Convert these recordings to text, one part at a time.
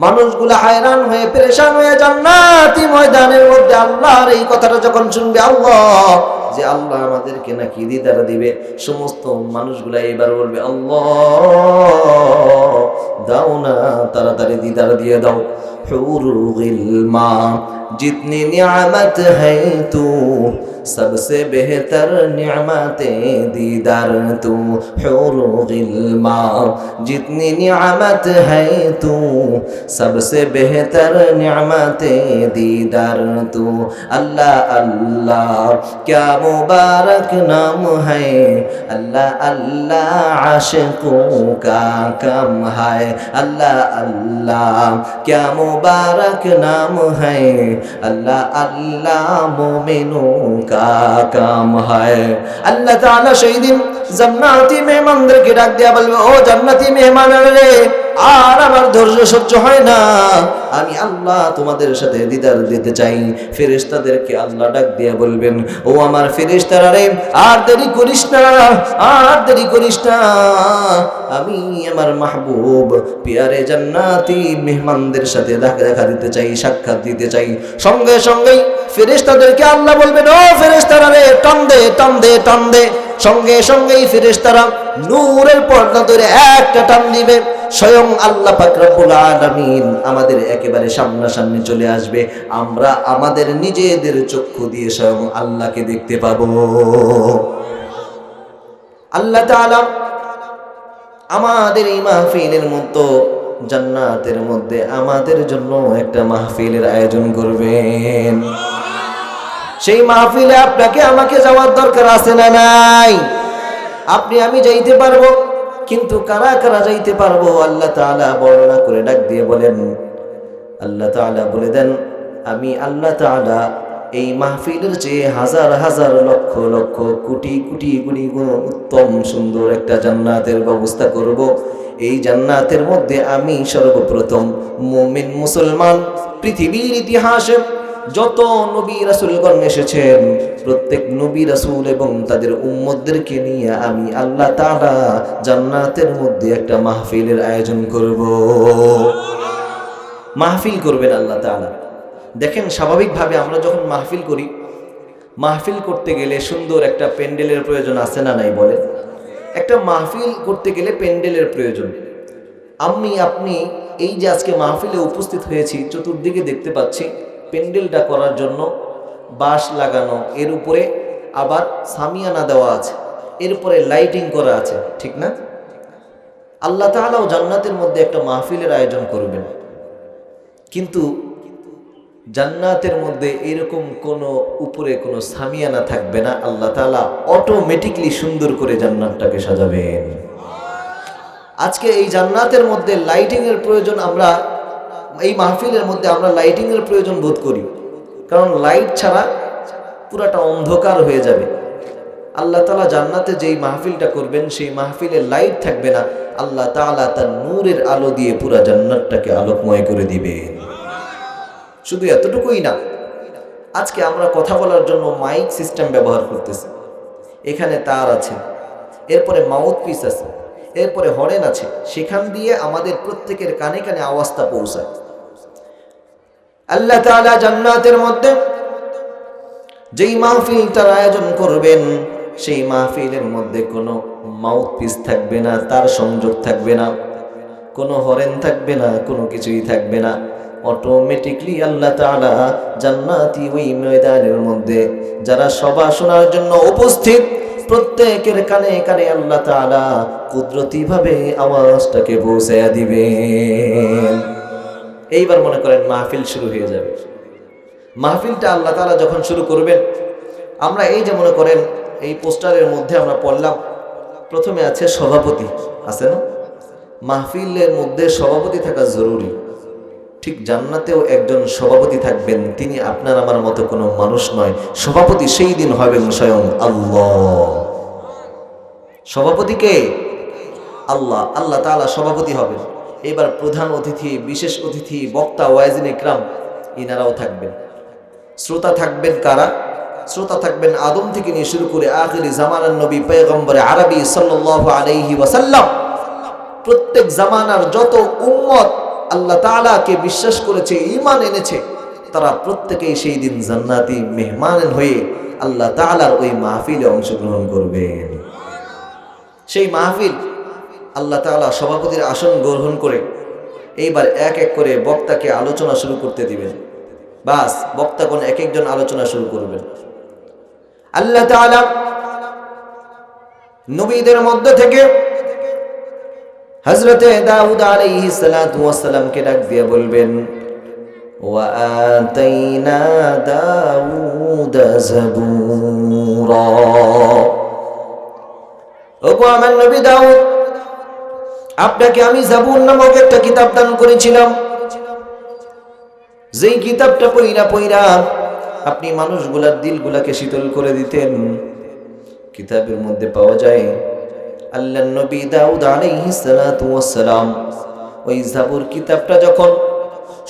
মানুষগুলা হায়রান হয়ে, পেরেশান হয়ে জান্নাতি ময়দানের মধ্যে আল্লাহর এই কথাটা যখন শুনবে, আল্লাহ, যে আল্লাহ আমাদেরকে নাকি দিদার দিবে। সমস্ত মানুষগুলা এবার বলবে, আল্লাহ, দাও না, তাড়াতাড়ি দিদার দিয়ে দাও। حور الغلما جتنی نعمت ہے تو سب سے بہتر نعمت دیدار تو حور غلما جتنی نعمت ہے تو سب سے بہتر نعمت دیدار تو اللہ اللہ کیا مبارک نام ہے؟ اللہ اللہ عاشقوں کا کم ہے اللہ اللہ کیا مبارک मुबारक नाम है अल्लाह अल्लाह मोमिनों का काम है अल्लाह ताला সেই দিন জান্নাতি মেহমানদেরকে ডাক দেয়া বলবে ও জান্নাতি মেহমানেরা রে আর আমার ধৈর্য সহ্য হয় না। আমি আল্লাহ তোমাদের সাথে দিদার দিতে চাই। ফেরেশতাদেরকে আল্লাহ ডাক দিয়ে বলবেন, ও আমার ফেরেশতারা রে, আর দেরি করিস না, আর দেরি করিস না। আমি আমার মাহবুব, পিয়ারে জান্নাতি মেহমানদের সাথে দেখা দেখা দিতে চাই, সাক্ষাৎ দিতে চাই। সঙ্গে সঙ্গেই ফেরেশতাদেরকে আল্লাহ বলবেন, ও ফেরেশতারা রে টান দে টান দে দে সঙ্গে সঙ্গেই ফেরেশতারা নূরের পর্দা ধরে একটা টান দিবে। স্বয়ং আল্লাহ পাক রব্বুল আলামিন আমাদের একেবারে সামনাসামনি চলে আসবে। আমরা আমাদের নিজেদের চক্ষু দিয়ে স্বয়ং আল্লাহকে দেখতে পাব। আল্লাহ তাআলা আমাদের এই মাহফিলের মতো জান্নাতের মধ্যে আমাদের জন্য একটা মাহফিলের আয়োজন করবেন। সেই মাহফিলে আপনাকে আমাকে যাওয়ার দরকার আছে না নাই? আপনি, আমি যাইতে পারব। কিন্তু কারা কারা যাইতে পারব? আল্লাহ তাআলা বর্ণনা করে ডাক দিয়ে বলেন, আল্লাহ তাআলা বলে দেন, আমি আল্লাহ তাআলা এই মাহফিলের চেয়ে হাজার হাজার লক্ষ লক্ষ কোটি কোটি কোটি গুণ উত্তম সুন্দর একটা জান্নাতের ব্যবস্থা করব। এই জান্নাতের মধ্যে আমি সর্বপ্রথম মুমিন মুসলমান, পৃথিবীর ইতিহাসে যত নবী রাসূলগণ এসেছেন, প্রত্যেক নবী রাসুল এবং তাদের উম্মতদেরকে নিয়ে আমি আল্লাহ তাআলা জান্নাতের মধ্যে একটা মাহফিলের আয়োজন করব। মাহফিল করবেন আল্লাহ তাআলা। দেখেন, স্বাভাবিকভাবে আমরা যখন মাহফিল করি, মাহফিল করতে গেলে সুন্দর একটা প্যান্ডেলের প্রয়োজন আছে না নাই বলে একটা মাহফিল করতে গেলে প্যান্ডেলের প্রয়োজন। আমি, আপনি এই যে আজকে মাহফিলে উপস্থিত হয়েছি, চতুর্দিকে দেখতে পাচ্ছি প্যান্ডেলটা করার জন্য বাঁশ লাগানো, এর উপরে আবার সামিয়ানা দেওয়া আছে, এর উপরে লাইটিং করা আছে, ঠিক না? আল্লাহ তাআলাও জান্নাতের মধ্যে একটা মাহফিলের আয়োজন করবেন। কিন্তু জান্নাতের মধ্যে এরকম কোনো উপরে কোনো সামিয়ানা থাকবে না, আল্লাহ তাআলা অটোমেটিকলি সুন্দর করে জান্নাতটাকে সাজাবেন। আজকে এই জান্নাতের মধ্যে লাইটিংয়ের প্রয়োজন আমরা এই মাহফিলের মধ্যে আমরা লাইটিং এর প্রয়োজন বোধ করি। কারণ লাইট ছাড়া পুরাটা অন্ধকার হয়ে যাবে। আল্লাহ তালা জান্নাতে যেই মাহফিলটা করবেন, সেই মাহফিলে লাইট থাকবে না। আল্লাহ তাআলা তার নূরের আলো দিয়ে পুরা জান্নাতটাকে আলোকময় করে দিবে শুধু এতটুকুই না, আজকে আমরা কথা বলার জন্য মাইক সিস্টেম ব্যবহার করতেছি। এখানে তার আছে, এরপরে মাউথ পিস আছে, এরপরে হরেন আছে। সেখান দিয়ে আমাদের প্রত্যেকের কানে কানে আওয়াজটা পৌঁছায়। আল্লাহ তাআলা জান্নাতের মধ্যে যেই মাহফিলটার আয়োজন করবেন, সেই মাহফিলের মধ্যে কোনো মাউথ পিস থাকবে না, তার সংযোগ থাকবে না, কোনো হরেন থাকবে না, কোনো কিছুই থাকবে না। অটোমেটিকলি আল্লাহ তাআলা জান্নাতি ওই ময়দানের মধ্যে যারা সভা শোনার জন্য উপস্থিত, প্রত্যেকের কানে কানে আল্লাহ তাআলা কুদরতিভাবে আওয়াজটাকে পৌঁছায়া দিবেন। এইবার মনে করেন মাহফিল শুরু হয়ে যাবে। মাহফিলটা আল্লাহ তালা যখন শুরু করবেন, আমরা এই যে মনে করেন এই পোস্টারের মধ্যে আমরা পড়লাম, প্রথমে আছে সভাপতি, আছে না? মাহফিলের মধ্যে সভাপতি থাকা জরুরি। ঠিক জান্নাতেও একজন সভাপতি থাকবেন, তিনি আপনার আমার মতো কোনো মানুষ নয়। সভাপতি সেই দিন হবেন স্বয়ং আল্লাহ। সভাপতিকে আল্লাহ। আল্লাহ তাআলা সভাপতি হবেন। এবার প্রধান অতিথি, বিশেষ অতিথি, বক্তা ওয়াইজিন ইকরাম ইনারাও থাকবেন। শ্রোতা থাকবেন কারা? শ্রোতা থাকবেন আদম থেকে নিয়ে শুরু করে আখিরি জামানার নবী পেগম্বরে আরবি সাল্লাল্লাহু আলাইহি ওয়াসাল্লাম। প্রত্যেক জামানার যত উম্মত আল্লাহ তাআলাকে বিশ্বাস করেছে ইমান এনেছে, তারা প্রত্যেকেই সেই দিন জান্নাতি মেহমান হয়ে আল্লাহ তালার ওই মাহফিলে অংশগ্রহণ করবেন। সেই মাহফিল আল্লাহ তাআলা সভাপতির আসন গ্রহণ করে এইবার এক এক করে বক্তাকে আলোচনা শুরু করতে দিবেন। বাস, বক্তাগণ এক একজন আলোচনা শুরু করবেন। আল্লাহ নবীদের মধ্যে থেকে হজরতে দাউদ আলাইহি সালাতু ওয়াসসালামকে ডাক দিয়ে বলবেন আতাইনা দাউদ জাবুরা ওগো আমার নবী দাউদ আপনাকে আমি জাবুর নামক একটা কিতাব দান করেছিলাম। যেই কিতাবটা পইরা পইরা আপনি মানুষগুলার দিলগুলাকে শীতল করে দিতেন, কিতাবের মধ্যে পাওয়া যায় আল্লাহ নবী দাউদ আলাইহিস ওই জাবুর কিতাবটা যখন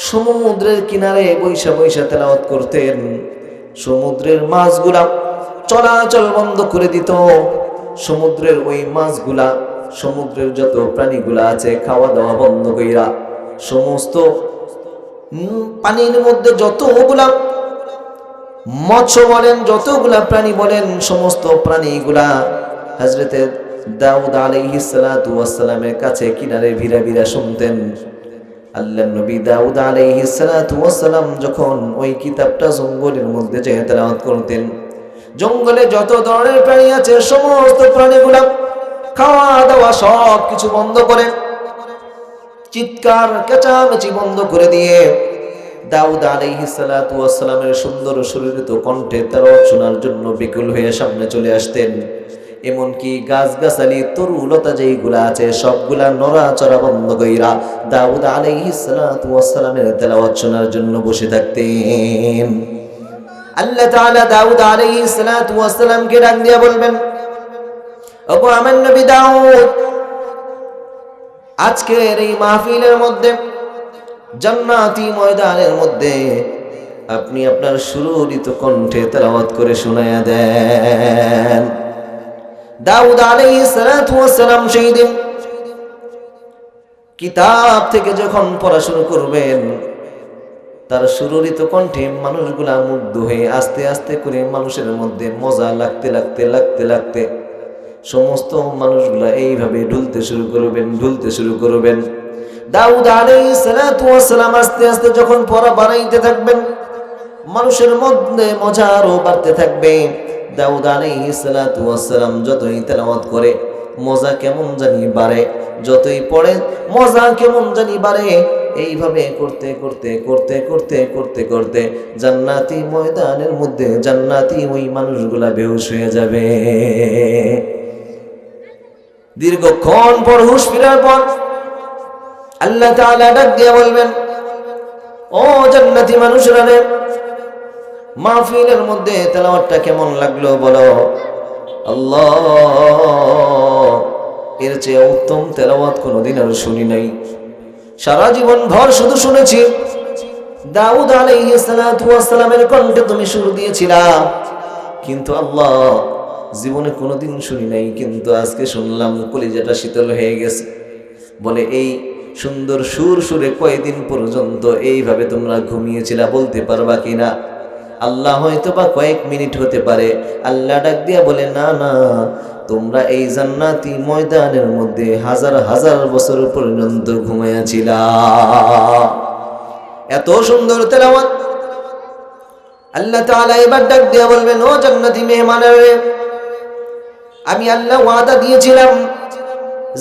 সমুদ্রের কিনারে বৈশা বৈশা তেলাওয়াত করতেন, সমুদ্রের মাছগুলা চলাচল বন্ধ করে দিত, সমুদ্রের ওই মাছগুলা সমুদ্রের যত প্রাণীগুলা আছে খাওয়া দাওয়া বন্ধ কইরা সমস্ত পানির মধ্যে যতগুলা মৎস্য বলেন, যতগুলা প্রাণী বলেন, সমস্ত প্রাণীগুলা হজরতে দাউদ সালাতু ওয়াসসালামের কাছে কিনারে ভিড়া ভিড়া শুনতেন। আল্লাহ নবী দাউদ আলাইহিস সালাতু ওয়াসসালাম যখন ওই কিতাবটা জঙ্গলের মধ্যে যেয়ে তেলাওয়াত করতেন, জঙ্গলে যত ধরনের প্রাণী আছে, সমস্ত প্রাণীগুলা খাওয়া দাওয়া সব কিছু বন্ধ করে চিৎকার চেঁচামেচি বন্ধ করে দিয়ে দাউদ আলাইহিস সালাতু ওয়াসসালামের সুন্দর সুরিত কণ্ঠে তেলাওয়াত শোনার জন্য বিকুল হয়ে সামনে চলে আসতেন। এমনকি গাছগাছালি, তরুলতা যেইগুলা আছে, সবগুলা নড়াচড়া বন্ধ কইরা দাউদ আলাইহিস সালাতু ওয়াসসালামের তেলাওয়াত শোনার জন্য বসে থাকতেন। আল্লাহ তাআলা দাউদ আলাইহিস সালাতু ডাক দিয়া বলবেন ওগো আমার নবী দাউদ, আজকের এই মাহফিলের মধ্যে, জান্নাতি ময়দানের মধ্যে আপনি আপনার সুররিত কণ্ঠে তেলাওয়াত করে শোনায়া দেন। দাউদ ওয়াসসালাম সেই দিন কিতাব থেকে যখন পড়া শুরু করবেন, তার সুররিত কণ্ঠে মানুষগুলা মুগ্ধ হয়ে আস্তে আস্তে করে মানুষের মধ্যে মজা লাগতে লাগতে লাগতে লাগতে সমস্ত মানুষগুলা এইভাবে ঢুলতে শুরু করবেন, ঢুলতে শুরু করবেন। দাউদ ওয়াসসালাম আস্তে আস্তে যখন পড়া বাড়াইতে থাকবেন, মানুষের মধ্যে মজা আরও বাড়তে থাকবে। দাউদ ওয়াসসালাম যতই তেলাওয়াত করে, মজা কেমন জানি বাড়ে। যতই পড়ে, মজা কেমন জানি বাড়ে। এইভাবে করতে করতে করতে করতে করতে করতে জান্নাতি ময়দানের মধ্যে জান্নাতি ওই মানুষগুলা বেহুশ হয়ে যাবে। দীর্ঘক্ষণ পর হুশ ফিরার পর আল্লাহ তাআলা ডাক দিয়ে বলবেন, ও জান্নাতি মানুষরা রে, মাহফিলের মধ্যে তেলাওয়াতটা কেমন লাগল বলো? আল্লাহ, এর চেয়ে উত্তম তেলাওয়াত কোনোদিন আর শুনি নাই। সারা জীবন ভর শুধু শুনেছি, দাউদ আলাইহিস সালাতু ওয়াস সালামের কণ্ঠে তুমি শুরু দিয়েছিলা। কিন্তু আল্লাহ জীবনে কোনোদিন শুনি নাই, কিন্তু আজকে শুনলাম কলিজাটা শীতল হয়ে গেছে। বলে, এই সুন্দর সুর সুরে কয়দিন পর্যন্ত এইভাবে তোমরা ঘুমিয়েছিলা বলতে পারবা কিনা আল্লাহ হয়তো বা কয়েক মিনিট হতে পারে। আল্লাহ ডাক দিয়া বলে, না না, তোমরা এই জান্নাতি ময়দানের মধ্যে হাজার হাজার বছর পর্যন্ত ঘুমাইয়াছিলা। এত সুন্দর তেলাওয়াত। আল্লাহ তাআলা এবার ডাক দিয়া বলবেন, ও জান্নাতি মেহমানের আমি আল্লাহ ওয়াদা দিয়েছিলাম,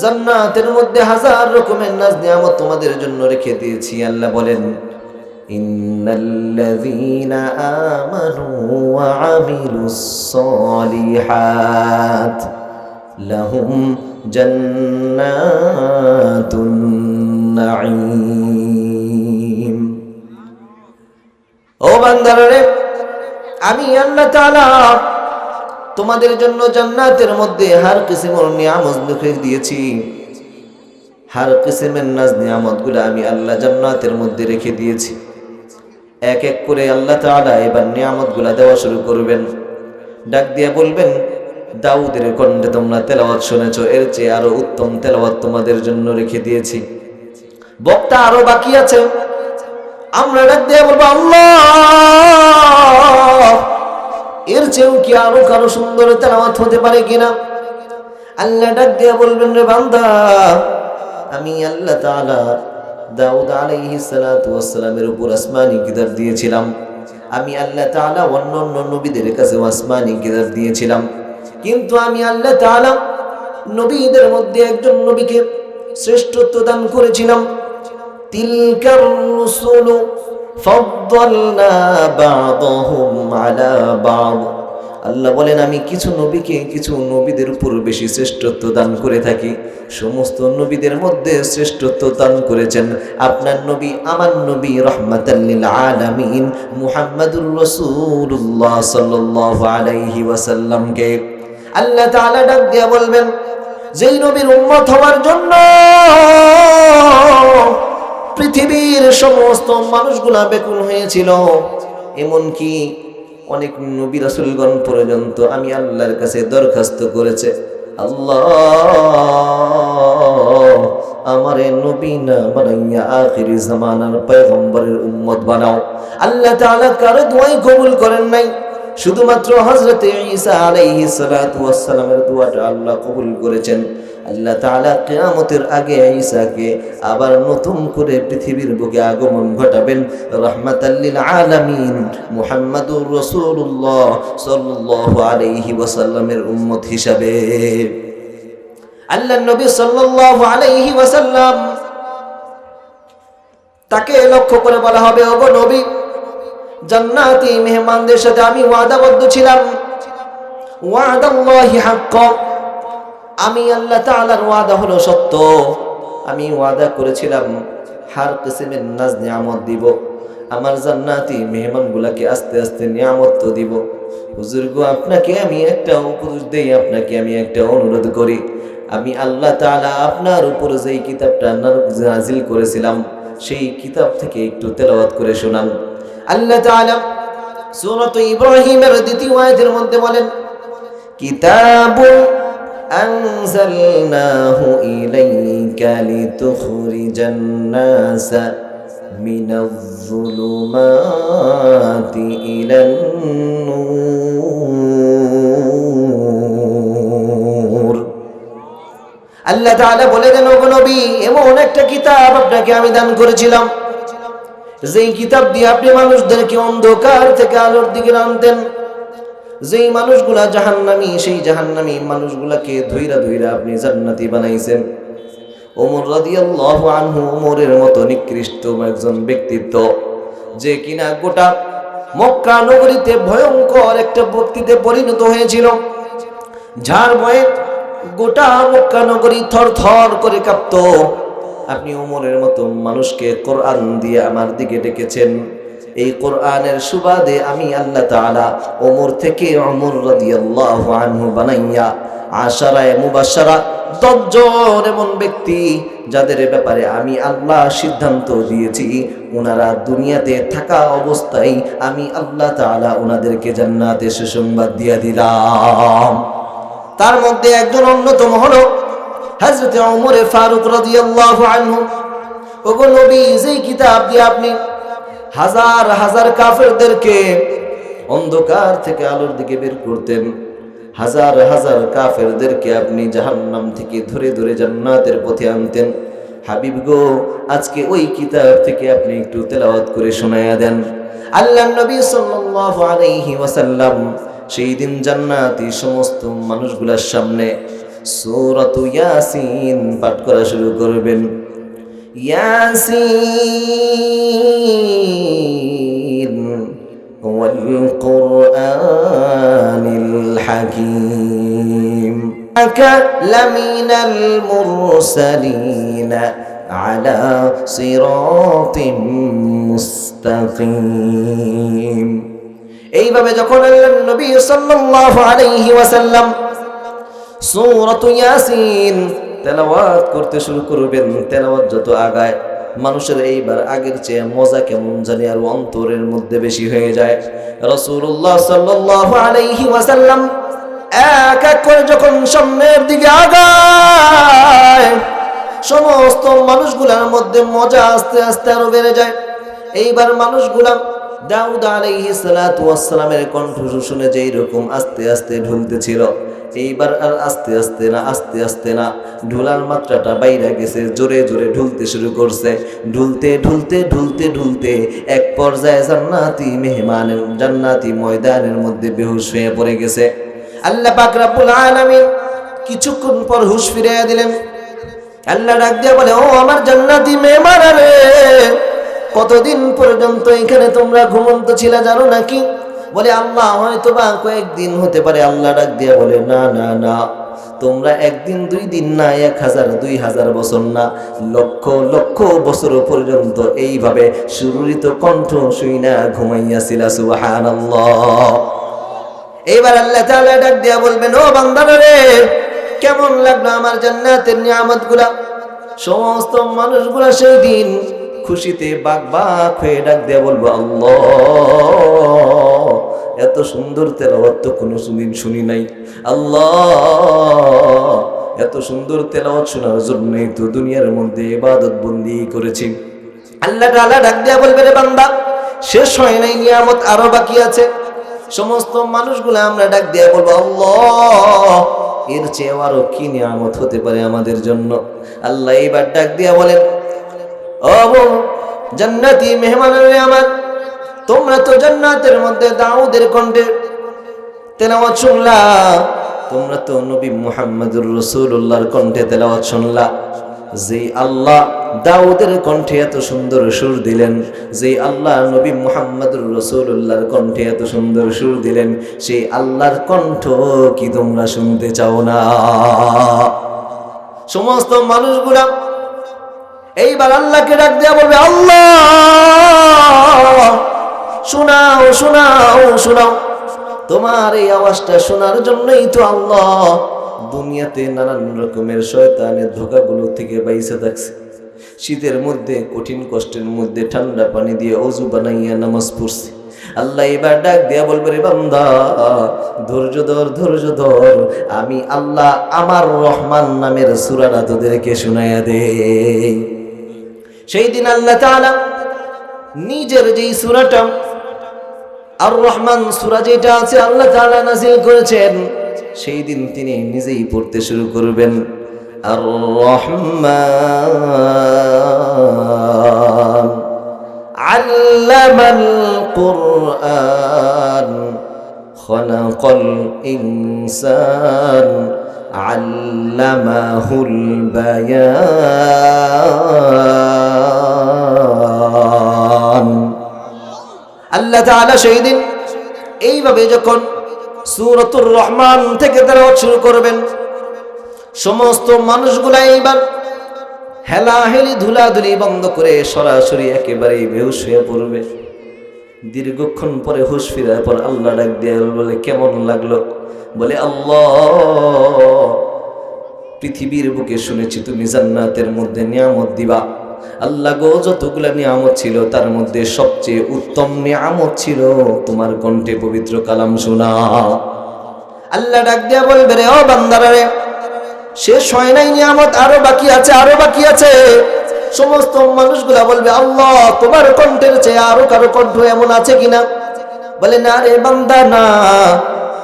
জান্নাতের মধ্যে হাজার রকমের নাজ নিয়ামত তোমাদের জন্য রেখে দিয়েছি। আল্লাহ বলেন লাহুম ও আমি আল্লাহ তোমাদের জন্য জান্নাতের মধ্যে হার কিসিমের নিয়ামত লিখে দিয়েছি। হার কিসিমের নাজ নিয়ামত আমি আল্লাহ জান্নাতের মধ্যে রেখে দিয়েছি। এক এক করে আল্লাহ তাআলা এবার নিয়ামতগুলা দেওয়া শুরু করবেন। ডাক দিয়া বলবেন, দাউদের কণ্ঠে তোমরা তেলাওয়াত শুনেছ, এর চেয়ে আরও উত্তম তেলাওয়াত তোমাদের জন্য রেখে দিয়েছি। বক্তা আরও বাকি আছে। আমরা ডাক দিয়ে বলব, আল্লাহ! এর চেয়েও কি আরও কারও সুন্দর তেলাওয়াত হতে পারে কিনা? আল্লাহ ডাক দিয়ে বলবেন, রে বান্দা, আমি আল্লাহ তাআলা দাউদ আলাইহিস সালাতু ওয়াস সালামের উপর আসমানি কিতাব দিয়েছিলাম। আমি আল্লাহ তাআলা অন্য অন্য নবীদের কাছে আসমানি কিতাব দিয়েছিলাম। কিন্তু আমি আল্লাহ তাআলা নবীদের মধ্যে একজন নবীকে শ্রেষ্ঠত্ব দান করেছিলাম। তিলকার রুসুলু আল্লাহ বলেন, আমি কিছু নবীকে কিছু নবীদের উপর বেশি শ্রেষ্ঠত্ব দান করে থাকি। সমস্ত নবীদের মধ্যে শ্রেষ্ঠত্ব দান করেছেন আপনার নবী, আমার নবী রহমাতাল্লিল আলামিন মুহাম্মাদুর রাসূলুল্লাহ সাল্লাল্লাহু আলাইহি ওয়াসাল্লামকে। আল্লাহ তাআলা ডাক দিয়া বলবেন, যেই নবীর উম্মত হওয়ার জন্য পৃথিবীর সমস্ত মানুষগুলা বেকুল হয়েছিল। এমনকি অনেক নবী রাসুলগণ পর্যন্ত আমি আল্লাহর কাছে দরখাস্ত করেছে, আল্লাহ, আমারে নবী না বানাইয়া আখিরি জামানার পয়গম্বরের উম্মত বানাও। আল্লাহ তাআলা কারও দোয়াই কবুল করেন নাই। শুধুমাত্র হযরতে ঈসা আলাইহিস সালাতু ওয়াস সালামের দোয়াটা আল্লাহ কবুল করেছেন। আল্লাহ তাআলা কিয়ামতের আগে ঈসাকে আবার নতুন করে পৃথিবীর বুকে আগমন ঘটাবেন। রাহমাতাল্লিল আলামিন। মুহাম্মাদুর রাসূলুল্লাহ সাল্লাল্লাহু আলাইহি ওয়াসাল্লামের উম্মত হিসাবে। আল্লাহ নবী সাল্লাল্লাহু আলাইহি ওয়াসাল্লাম তাকে লক্ষ্য করে বলা হবে, ওগো নবী, জান্নাতি মেহমানদের সাথে আমি ওয়াদাবদ্ধ ছিলাম। ওয়াদাল্লাহি হাক্কা। আমি আল্লাহ তাআলার ওয়াদা হলো সত্য। আমি ওয়াদা করেছিলাম, হার কিসিমের নাজ নিয়ামত দিব। আমার জান্নাতি মেহমানগুলাকে আস্তে আস্তে নিয়ামত তো দিব। হুজুর আপনাকে আমি একটা উপদেশ দেই, আপনাকে আমি একটা অনুরোধ করি। আমি আল্লাহ তাআলা আপনার উপর যেই কিতাবটা নাজিল করেছিলাম, সেই কিতাব থেকে একটু তেলাওয়াত করে শোনান। আল্লাহ তাআলা সূরাত ইব্রাহিমের দ্বিতীয় মধ্যে বলেন, কিতাবুন أنزلناه إليك لتخرج الناس من الظلمات إلى النور আল্লাহ তাআলা বলে দেন ওগো নবী এমন একটা কিতাব আপনাকে আমি দান করেছিলাম যেই কিতাব দিয়ে আপনি মানুষদেরকে অন্ধকার থেকে আলোর দিকে আনতেন যেই মানুষগুলা জাহান্নামী, সেই জাহান্নামী মানুষগুলাকে ধৈরা ধৈরা আপনি জান্নাতি বানাইছেন। ওমর রাদিয়াল্লাহু আনহু ওমরের মতো নিকৃষ্ট একজন ব্যক্তিত্ব, যে কিনা গোটা মক্কা নগরীতে ভয়ঙ্কর একটা বক্তিতে পরিণত হয়েছিল। যার ভয়ে গোটা মক্কা নগরী থর থর করে কাঁপত। আপনি ওমরের মতো মানুষকে কোরআন দিয়ে আমার দিকে ডেকেছেন। এই কোরআনের সুবাদে আমি আল্লাহ তাআলা ওমর থেকে অমর রাদিয়াল্লাহু আনহু বানাইয়া আশারায় মুবাশশারা দশজন এমন ব্যক্তি যাদের ব্যাপারে আমি আল্লাহ সিদ্ধান্ত দিয়েছি ওনারা দুনিয়াতে থাকা অবস্থায় আমি আল্লাহ তাআলা ওনাদেরকে জান্নাতে সুসংবাদ দিয়ে দিলাম। তার মধ্যে একজন অন্যতম হলো হযরত ওমর ফারুক রাদিয়াল্লাহু আনহু। ওগো নবী, যেই কিতাব দিয়ে আপনি হাজার হাজার কাফেরদেরকে অন্ধকার থেকে আলোর দিকে বের করতেন। হাজার হাজার কাফেরদেরকে আপনি জাহান্নাম থেকে ধরে ধরে জান্নাতের পথে আনতেন। হাবিব গো, আজকে ওই কিতাব থেকে আপনি একটু তেলাওয়াত করে শোনায়া দেন। আল্লাহ নবী সাল্লাল্লাহু আলাইহি ওয়াসাল্লাম সেই দিন জান্নাতি সমস্ত মানুষগুলোর সামনে সূরাতু ইয়াসিন পাঠ করা শুরু করবেন। ياسين والقرآن الحكيم إنك لمن المرسلين على صراط مستقيم এইভাবে যখন আল্লাহ নবী সাল্লাল্লাহু আলাইহি ওয়াসাল্লাম সূরাতু ইয়াসিন তেলাওয়াত করতে শুরু করবেন, তেলাওয়াত যত আগায়, মানুষের এইবার আগের চেয়ে মজা কেমন জানি আর অন্তরের মধ্যে বেশি হয়ে যায়। রসুল্লাহ আলাইহি ওয়াসাল্লাম এক এক করে যখন সামনের দিকে আগায়, সমস্ত মানুষগুলার মধ্যে মজা আস্তে আস্তে আরও বেড়ে যায়। এইবার মানুষগুলা দাউদ আলাইহি সালাতু ওয়াসসালামের কণ্ঠ শুনে যেই রকম আস্তে আস্তে ঢুলতেছিল। এইবার আর আস্তে আস্তে না, আস্তে আস্তে না। ঢোলার মাত্রাটা বাইরে গেছে, জোরে জোরে ঢুলতে শুরু করছে। ঢুলতে ঢুলতে ঢুলতে ঢুলতে এক পর্যায়ে জান্নাতি মেহমানের, জান্নাতি ময়দানের মধ্যে বেহুশ হয়ে পড়ে গেছে। আল্লাহ পাক রাব্বুল আলামিন কিছুক্ষণ পর হুশ ফিরিয়ে দিলেন। আল্লাহ ডাক দিয়ে বলে, ও আমার জান্নাতি মেহমান রে কতদিন পর্যন্ত এখানে তোমরা ঘুমন্ত ছিলে জানো নাকি? বলে, আল্লাহ হয়তো বা কয়েকদিন হতে পারে, আল্লাহ ডাক দিয়ে বলে, না না না, তোমরা একদিন দুই দিন না, এক হাজার, দুই হাজার বছর না, লক্ষ লক্ষ বছর পর্যন্ত এইভাবে সুরিত কণ্ঠ শুই না, ঘুমাইয়াছিলা সুবাহান এইবার আল্লাহ তাআলা ডাক দিয়া বলবেন, ও বান্দারা রে, কেমন লাগল আমার জান্নাতের নিয়ামতগুলা সমস্ত মানুষগুলা সেই দিন খুশিতে বাক বাক হয়ে ডাক দিয়া বলব, আল্লাহ এত সুন্দর তেলাওয়াত তো কোনো দিন শুনি নাই। আল্লাহ, এত সুন্দর তেলাওয়াত শোনার জন্যই তো দুনিয়ার মধ্যে ইবাদত বন্দি করেছি। আল্লাহ তাআলা ডাক দিয়া বলবে, রে বান্দা, শেষ হয় নাই, নিয়ামত আরও বাকি আছে। সমস্ত মানুষগুলো আমরা ডাক দিয়া বলব, আল্লাহ, এর চেয়ে আরও কি নিয়ামত হতে পারে আমাদের জন্য? আল্লাহ এইবার ডাক দিয়া বলেন, ও জান্নাতি মেহমানের আমার তোমরা তো জান্নাতের মধ্যে দাউদের কণ্ঠে তেলাওয়াত শুনলা। তোমরা তো নবী মুহাম্মদুর রসুল্লাহর কণ্ঠে তেলাওয়াত শুনলা। যে আল্লাহ দাউদের কণ্ঠে এত সুন্দর সুর দিলেন যে আল্লাহ নবী মুহাম্মদুর রসুল্লাহর কণ্ঠে এত সুন্দর সুর দিলেন, সেই আল্লাহর কণ্ঠ কি তোমরা শুনতে চাও না? সমস্ত মানুষগুলা এইবার আল্লাহকে ডাক দেয়া বলবে, আল্লাহ! শোনাও শোনাও শোনাও। তোমার এই আওয়াজটা শোনার জন্যই তো আল্লাহ দুনিয়াতে নানান রকমের শয়তানের ধোকাগুলো থেকে বাইসে থাকছে। শীতের মধ্যে, কঠিন কষ্টের মধ্যে ঠান্ডা পানি দিয়ে অজু বানাইয়া নামাজ পড়ছে। আল্লাহ এবার ডাক দিয়া বলবে, রে বান্দা, ধৈর্য ধর ধৈর্য ধর। আমি আল্লাহ আমার রহমান নামের সুরাটা তোদেরকে শুনাইয়া দে। সেই দিন আল্লাহ তাআলা নিজের যেই সুরাটা আর রহমান সুরা যেটা আছে আল্লাহ তাআলা নাজিল করেছেন, সেই দিন তিনি নিজেই পড়তে শুরু করবেন। আর রহমান আল্লামাল কুরআন, খলাকাল ইনসান, আল্লামাহুল বায়ান। আল্লাহ তাআলা সেই দিন এইভাবে যখন সূরাতুর রহমান থেকে তেলাওয়াত শুরু করবেন, সমস্ত মানুষগুলা এইবার হেলাহেলি ধুলাধুলি বন্ধ করে সরাসরি একেবারে বেহুশ হয়ে পড়বে। দীর্ঘক্ষণ পরে হুশ ফিরার পর আল্লাহ ডাক দিয়ে বলে, কেমন লাগল? বলে, আল্লাহ, পৃথিবীর বুকে শুনেছি তুমি জান্নাতের মধ্যে নিয়ামত দিবা। আল্লাহ গো, যতগুলা নিয়ামত ছিল, তার মধ্যে সবচেয়ে উত্তম নিয়ামত ছিল তোমার কণ্ঠে পবিত্র কালাম শোনা। আল্লাহ ডাক দিয়া বলবে রে, ও বান্দারা রে, শেষ হয় নাই নিয়ামত, আরও বাকি আছে, আরও বাকি আছে। সমস্ত মানুষগুলা বলবে, আল্লাহ, তোমার কণ্ঠের চেয়ে আরও কারও কণ্ঠ এমন আছে কিনা? বলে, না রে বান্দা, না।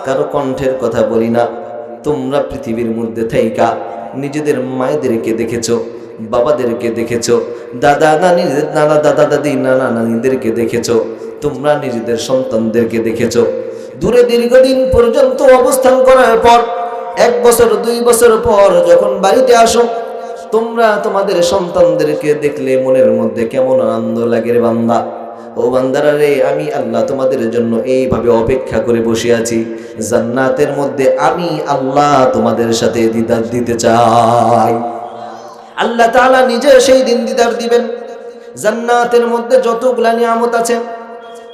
কারও কণ্ঠের কথা বলি না। তোমরা পৃথিবীর মধ্যে থাইকা নিজেদের মায়েদেরকে দেখেছ। বাবাদেরকে দেখেছ। দাদা নানি, নানা দাদা দাদি, নানা নানিদেরকে দেখেছ। তোমরা নিজেদের সন্তানদেরকে দেখেছ। দূরে দীর্ঘদিন পর্যন্ত অবস্থান করার পর, এক বছর, দুই বছর পর যখন বাড়িতে আসো, তোমরা তোমাদের সন্তানদেরকে দেখলে মনের মধ্যে কেমন আনন্দ লাগে রে বান্দা। ও বান্দারা রে, আমি আল্লাহ তোমাদের জন্য এইভাবে অপেক্ষা করে বসে আছি। জান্নাতের মধ্যে আমি আল্লাহ তোমাদের সাথে দিদার দিতে চাই। আল্লাহ তাআলা নিজে সেই দিন দিদার দিবেন। জান্নাতের মধ্যে যতগুলা নিয়ামত আছে,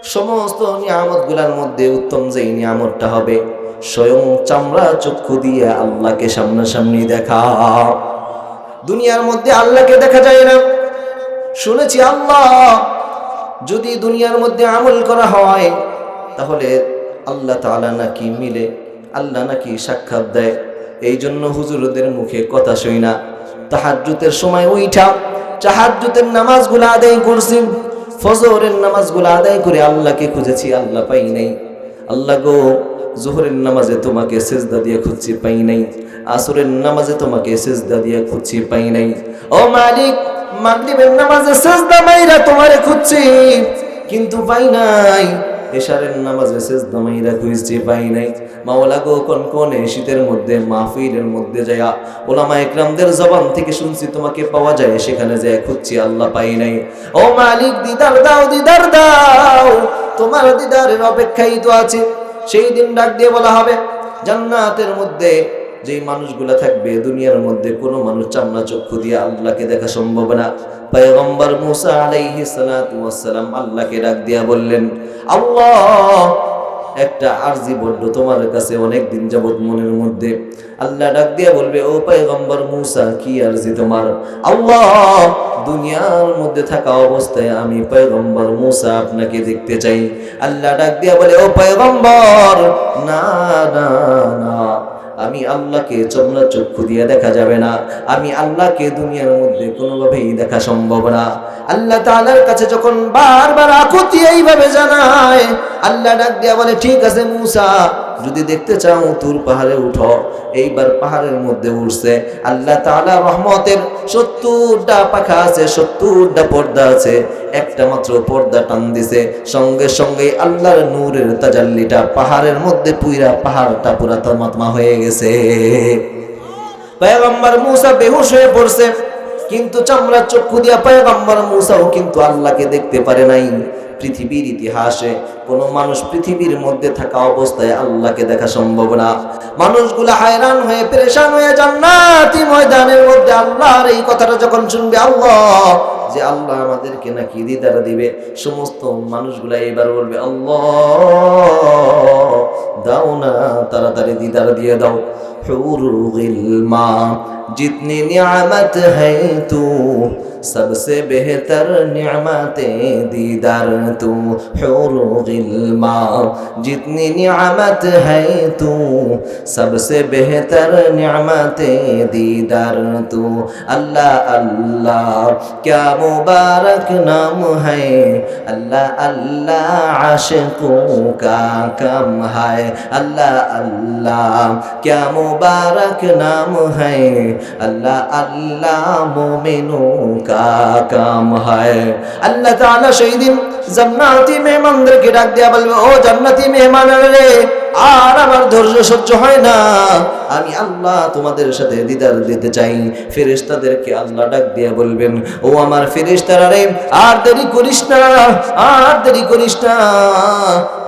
সমস্ত নিয়ামতগুলার মধ্যে উত্তম যেই নিয়ামতটা হবে, স্বয়ং চামড়া চক্ষু দিয়ে আল্লাহকে সামনাসামনি দেখা। দুনিয়ার মধ্যে আল্লাহকে দেখা যায় না। শুনেছি আল্লাহ, যদি দুনিয়ার মধ্যে আমল করা হয়, তাহলে আল্লাহ তাআলা নাকি মিলে, আল্লাহ নাকি সাক্ষাৎ দেয়। এই জন্য হুজুরদের মুখে কথা শুই না। তাহাজ্জুতের সময় উইঠা তাহাজ্জুতের নামাজগুলো আদায় করছি। ফজরের নামাজগুলো আদায় করে আল্লাহকে খুঁজেছি, আল্লাহ পাই নাই। আল্লাহ গো, জোহরের নামাজে তোমাকে সেজদা দিয়ে খুঁজছি পাই নাই। আসরের নামাজে তোমাকে সেজদা দিয়ে খুঁজছি পাই নাই। ও মালিক, মাগরিবের নামাজে সেজদা মাইরা তোমারে খুঁজছি, কিন্তু পাই নাই। এশারের নামাজে সেজদা মাইরা খুঁজছি পাই নাই। মাওলা গো, কোন কোন শীতের মধ্যে, মাহফিলের মধ্যে যায়া ওলামা একরামদের জবান থেকে শুনছি, তোমাকে পাওয়া যায়, সেখানে যায় খুঁজছি, আল্লাহ পাই নাই। ও মালিক, দিদার দাও দিদার দাও, তোমার দিদারের অপেক্ষাই তো আছে। সেই দিন ডাক দিয়ে বলা হবে, জান্নাতের মধ্যে যেই মানুষগুলা থাকবে, দুনিয়ার মধ্যে কোনো মানুষ চামড়া চক্ষু দিয়ে আল্লাহকে দেখা সম্ভব না। পয়গম্বর মুসা আলাইহি ওয়াসসালাম আল্লাহকে ডাক দিয়া বললেন, আল্লাহ একটা আরজি বলল, তোমার কাছে অনেক দিন যাবত মনের মধ্যে আল্লাহ ডাক দিয়ে বলবে, ও পায়গম্বর মুসা, কি আরজি তোমার? আল্লাহ, দুনিয়ার মধ্যে থাকা অবস্থায় আমি পায়গম্বর মুসা আপনাকে দেখতে চাই। আল্লাহ ডাক দিয়ে বলে, ও পায়গম্বর, না না না। আমি আল্লাহকে চমড়া চক্ষু দিয়ে দেখা যাবে না। আমি আল্লাহকে দুনিয়ার মধ্যে কোনোভাবেই দেখা সম্ভব না। আল্লাহ তাআলার কাছে যখন বারবার আকুতি এইভাবে জানায়, আল্লাহ ডাক দিয়া বলে, ঠিক আছে মুসা যদি দেখতে চাও তুর পাহাড়ে উঠো, এইবার পাহাড়ের মধ্যে উঠছে। আল্লাহ তাআলা রহমতের সত্তরটা পাখা আছে, সত্তরটা পর্দা আছে, একটা মাত্র পর্দা টান দিছে। সঙ্গে সঙ্গে আল্লাহর নূরের তাজাল্লিটা পাহাড়ের মধ্যে পুইরা পাহাড়টা পুরা তমাতমা হয়ে গেছে। পয়গম্বর মুসা বেহুশ হয়ে পড়ছে, কিন্তু চামড়া চক্ষু দিয়া পয়গম্বর মুসাও কিন্তু আল্লাহকে দেখতে পারে নাই। পৃথিবীর ইতিহাসে কোন মানুষ পৃথিবীর মধ্যে থাকা অবস্থায় আল্লাহকে দেখা সম্ভব না। মানুষগুলো হায়রান হয়ে, পরেশান হয়ে জান্নাতি ময়দানের মধ্যে আল্লাহর এই কথাটা যখন শুনবে, আল্লাহ, যে আল্লাহ আমাদেরকে নাকি দিদারা দিবে। সমস্ত মানুষগুলা এবার বলবে, আল্লাহ, দাও না, তাড়াতাড়ি দিদারা দিয়ে দাও। حور غلما জিতনি নিয়ামত ہے सबसे बेहतर नियामत दीदार तू हुर गिल्मा जितनी नियामत है तू सबसे बेहतर नियामत दीदार तू अल्लाह अल्लाह क्या मुबारक नाम है अल्लाह अल्लाह आशिकों का कम है अल्लाह अल्लाह क्या मुबारक नाम है अल्लाह अल्लाह मोमिनों का তা কাম হায়। আল্লাহ তাআলা সেই দিন জান্নাতি মেহমানদেরকে ডাক দিয়া বলবে, ও জান্নাতি মেহমানরা রে আর আমার ধৈর্য সহ্য হয় না। আমি আল্লাহ তোমাদের সাথে দিদার দিতে চাই। ফেরেশতাদেরকে আল্লাহ ডাক দিয়া বলবেন, ও আমার ফেরেশতারা রে, আর দেরি করিস না, আর দেরি করিস না।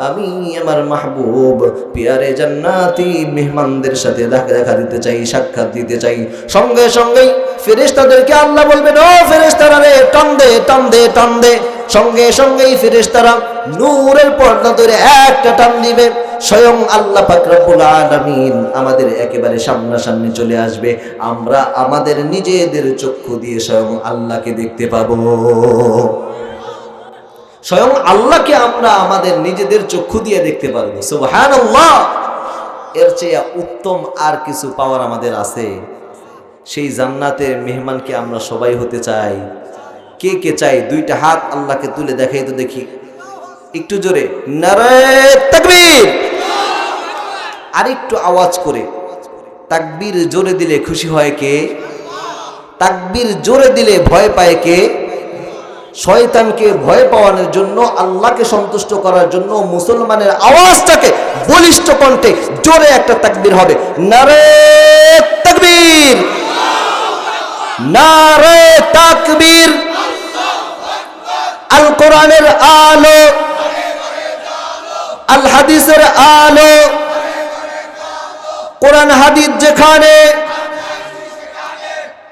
আমি আমার মাহবুব, পিয়ারে জান্নাতি মেহমানদের সাথে দেখা দেখা দিতে চাই, সাক্ষাৎ দিতে চাই। সঙ্গে সঙ্গেই ফেরেশতাদেরকে আল্লাহ বলবেন, ও ফেরেশতারা রে টান দে টান দে টান দে সঙ্গে সঙ্গেই ফেরেশতারা নূরের পর্দা ধরে একটা টান দিবে। স্বয়ং আল্লাহ পাক রব্বুল আলামিন আমাদের একেবারে সামনাসামনি চলে আসবে। আমরা আমাদের নিজেদের চক্ষু দিয়ে স্বয়ং আল্লাহকে দেখতে পাবো। স্বয়ং আল্লাহকে আমরা আমাদের নিজেদের চক্ষু দিয়ে দেখতে পারব। সুবহানাল্লাহ! এর চেয়ে উত্তম আর কিছু পাওয়ার আমাদের আছে। সেই জান্নাতের মেহমানকে আমরা সবাই হতে চাই। কে কে চাই? দুইটা হাত আল্লাহকে তুলে দেখাই তো দেখি। একটু জোরে। নারায় তাকবীর! আর একটু আওয়াজ করে, তাকবীর জোরে দিলে খুশি হয় কে? তাকবীর জোরে দিলে ভয় পায় কে? শয়তানকে ভয় পাওয়ানোর জন্য, আল্লাহকে সন্তুষ্ট করার জন্য মুসলমানের আওয়াজটাকে বলিষ্ঠ কণ্ঠে জোরে একটা তাকবীর হবে। নারে তাকবীর! নারে তাকবীর! আল কোরআনের আলো, আল হাদিসের আলো কোরআন, হাদিস যেখানে,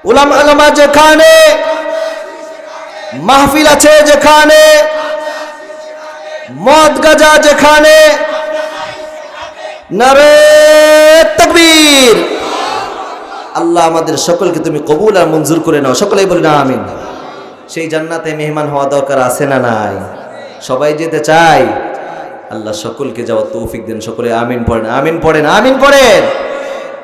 উলাম আলমা যেখানে, মাহফিল আছে যেখানে, মদ গাজা যেখানে, নারে তকবীর। আল্লাহ আমাদের সকলকে তুমি কবুল আর মঞ্জুর করে নাও। সকলেই বলি না আমিন। সেই জান্নাতে মেহমান হওয়া দরকার আছে না নাই? সবাই যেতে চাই আল্লাহ সকলকে যাওয়ার তৌফিক দেন সকলে আমিন পড়েন আমিন পড়েন আমিন পড়েন।